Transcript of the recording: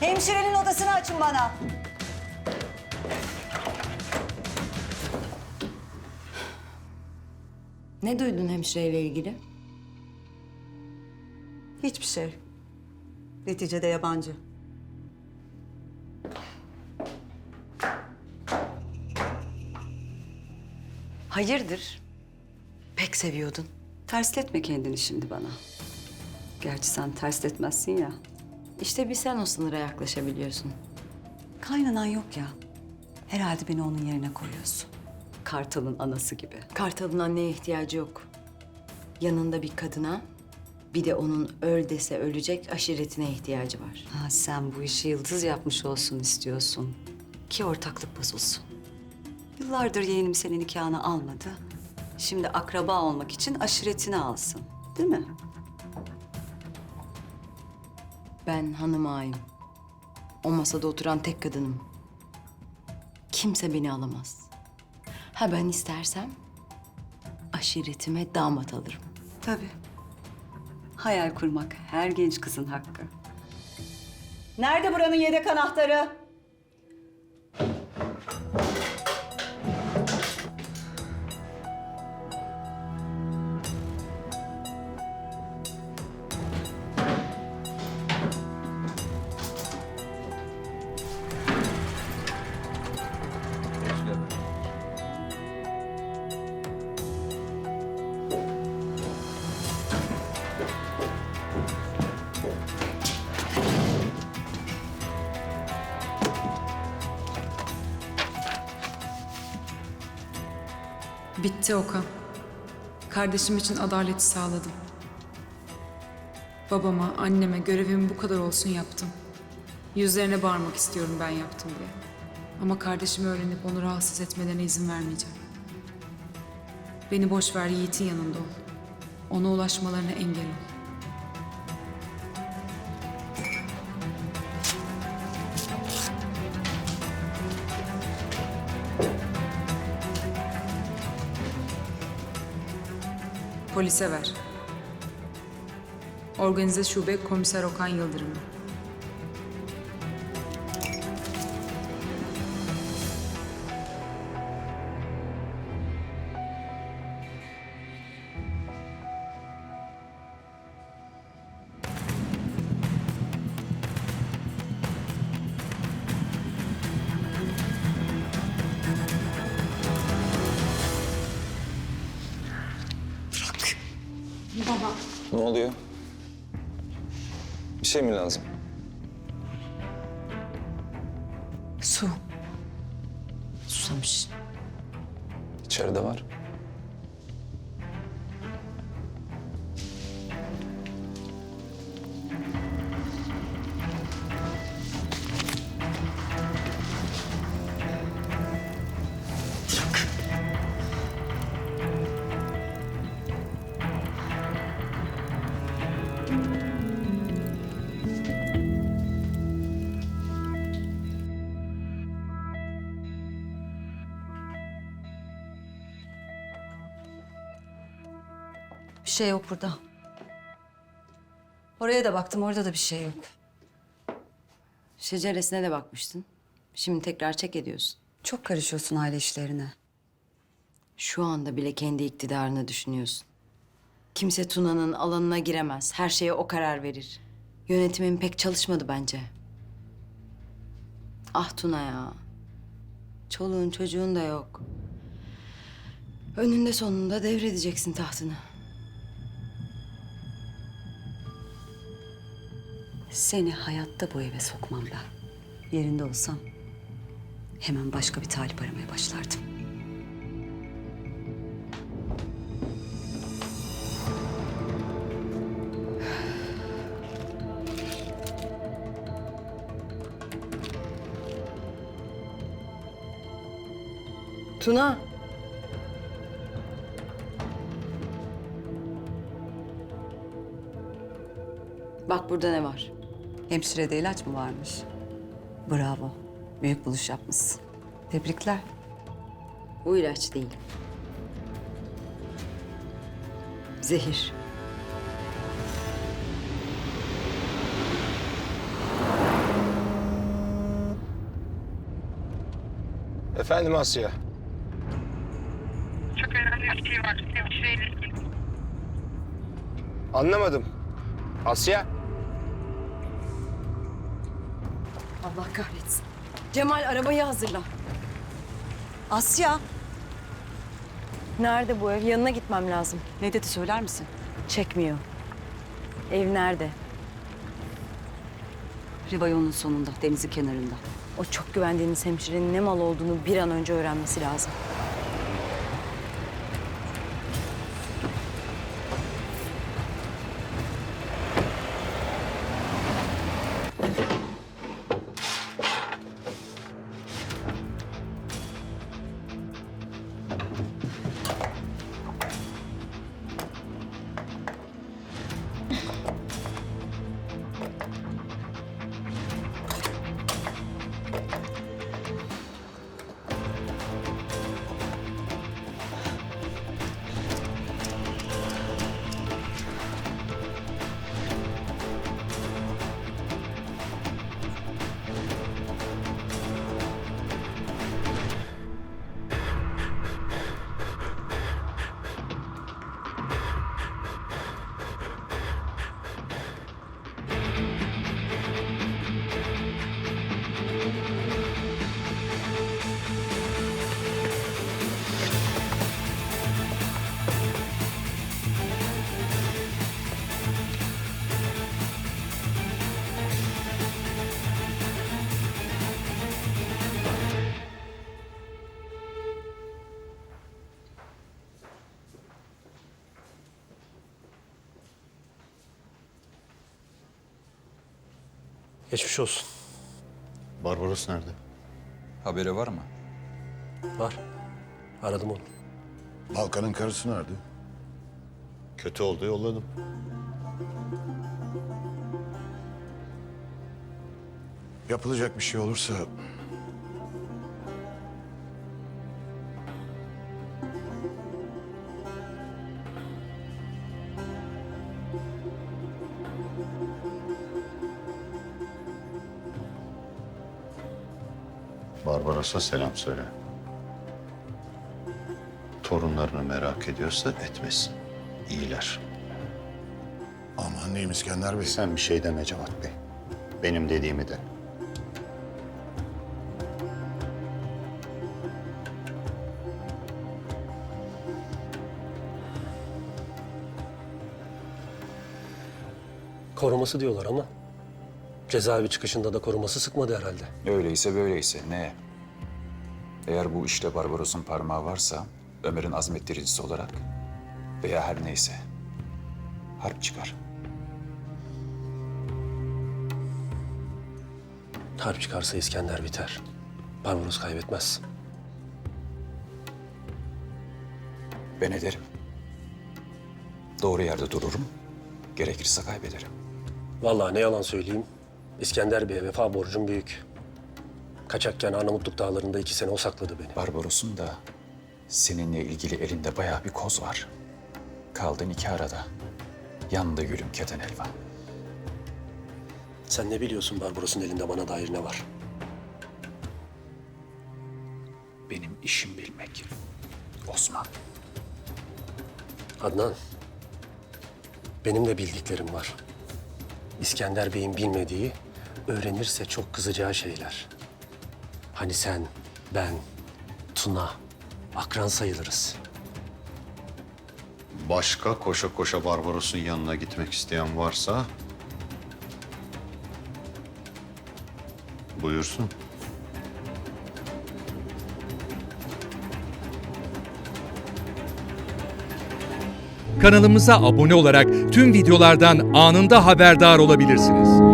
Hemşirenin odasını açın bana. Ne duydun hemşireyle ilgili? Hiçbir şey. Neticede yabancı. Hayırdır? Pek seviyordun. Tersletme kendini şimdi bana. Gerçi sen tersletmezsin ya. İşte bir sen o sınıra yaklaşabiliyorsun. Kaynanan yok ya. Herhalde beni onun yerine koyuyorsun. Kartal'ın anası gibi. Kartal'ın anneye ihtiyacı yok. Yanında bir kadına, bir de onun öl dese ölecek aşiretine ihtiyacı var. Ha, sen bu işi yıldız yapmış olsun istiyorsun. Ki ortaklık bozulsun. Yıllardır yeğenim senin nikahını almadı. Şimdi akraba olmak için aşiretini alsın. Değil mi? Ben hanım ağayım. O masada oturan tek kadınım. Kimse beni alamaz. Ha ben istersem aşiretime damat alırım. Tabii. Hayal kurmak her genç kızın hakkı. Nerede buranın yedek anahtarı? Bitti Okan. Kardeşim için adaleti sağladım. Babama, anneme görevim bu kadar olsun yaptım. Yüzlerine bağırmak istiyorum ben yaptım diye. Ama kardeşimi öğrenip onu rahatsız etmelerine izin vermeyeceğim. Beni boş ver Yiğit'in yanında ol. Ona ulaşmalarına engel ol. Polise ver. Organize Şube Komiser Okan Yıldırım. Oluyor? Bir şey mi lazım? Su. Susamış. İçeride var. Bir şey yok burada. Oraya da baktım, orada da bir şey yok. Şeceresine de bakmıştın. Şimdi tekrar çek ediyorsun. Çok karışıyorsun aile işlerine. Şu anda bile kendi iktidarını düşünüyorsun. Kimse Tuna'nın alanına giremez. Her şeye o karar verir. Yönetimin pek çalışmadı bence. Ah Tuna ya. Çoluğun çocuğun da yok. Önünde sonunda devredeceksin tahtını. Seni hayatta bu eve sokmam ben. Yerinde olsam hemen başka bir talip aramaya başlardım. Tuna. Bak burada ne var? Hemşirede ilaç mı varmış? Bravo. Büyük buluş yapmışsın. Tebrikler. Bu ilaç değil. Zehir. Efendim Asya. Çok önemli bir şey var. Hemşireyle Anlamadım. Asya. Allah kahretsin. Cemal arabayı hazırla. Asya. Nerede bu ev? Yanına gitmem lazım. Ne dedi söyler misin? Çekmiyor. Ev nerede? Riva yolunun sonunda, denizin kenarında. O çok güvendiğiniz hemşirenin ne mal olduğunu bir an önce öğrenmesi lazım. Geçmiş olsun. Barbaros nerede? Haberi var mı? Var. Aradım onu. Balkan'ın karısı nerede? Kötü oldu yolladım. Yapılacak bir şey olursa Barbaros'a selam söyle. Torunlarını merak ediyorsa etmesin. İyiler. Aman diyeyim İskender Bey. Sen bir şey deme Cevat Bey. Benim dediğimi de. Koruması diyorlar ama cezaevi çıkışında da koruması sıkmadı herhalde. Öyleyse böyleyse ne? Eğer bu işte Barbaros'un parmağı varsa Ömer'in azmettiricisi olarak veya her neyse harp çıkar. Harp çıkarsa İskender biter. Barbaros kaybetmez. Ben ederim. Doğru yerde dururum. Gerekirse kaybederim. Vallahi ne yalan söyleyeyim. İskender Bey'e vefa borcum büyük. Kaçakken Arnavutluk dağlarında iki sene o sakladı beni. Barbaros'un da seninle ilgili elinde bayağı bir koz var. Kaldın iki arada. Yandı gülüm keten elvan. Sen ne biliyorsun Barbaros'un elinde bana dair ne var? Benim işim bilmek. Osman. Adnan. Benim de bildiklerim var. İskender Bey'in bilmediği, öğrenirse çok kızacağı şeyler. Hani sen, ben, Tuna, akran sayılırız. Başka koşa koşa Barbaros'un yanına gitmek isteyen varsa... Buyursun. Kanalımıza abone olarak tüm videolardan anında haberdar olabilirsiniz.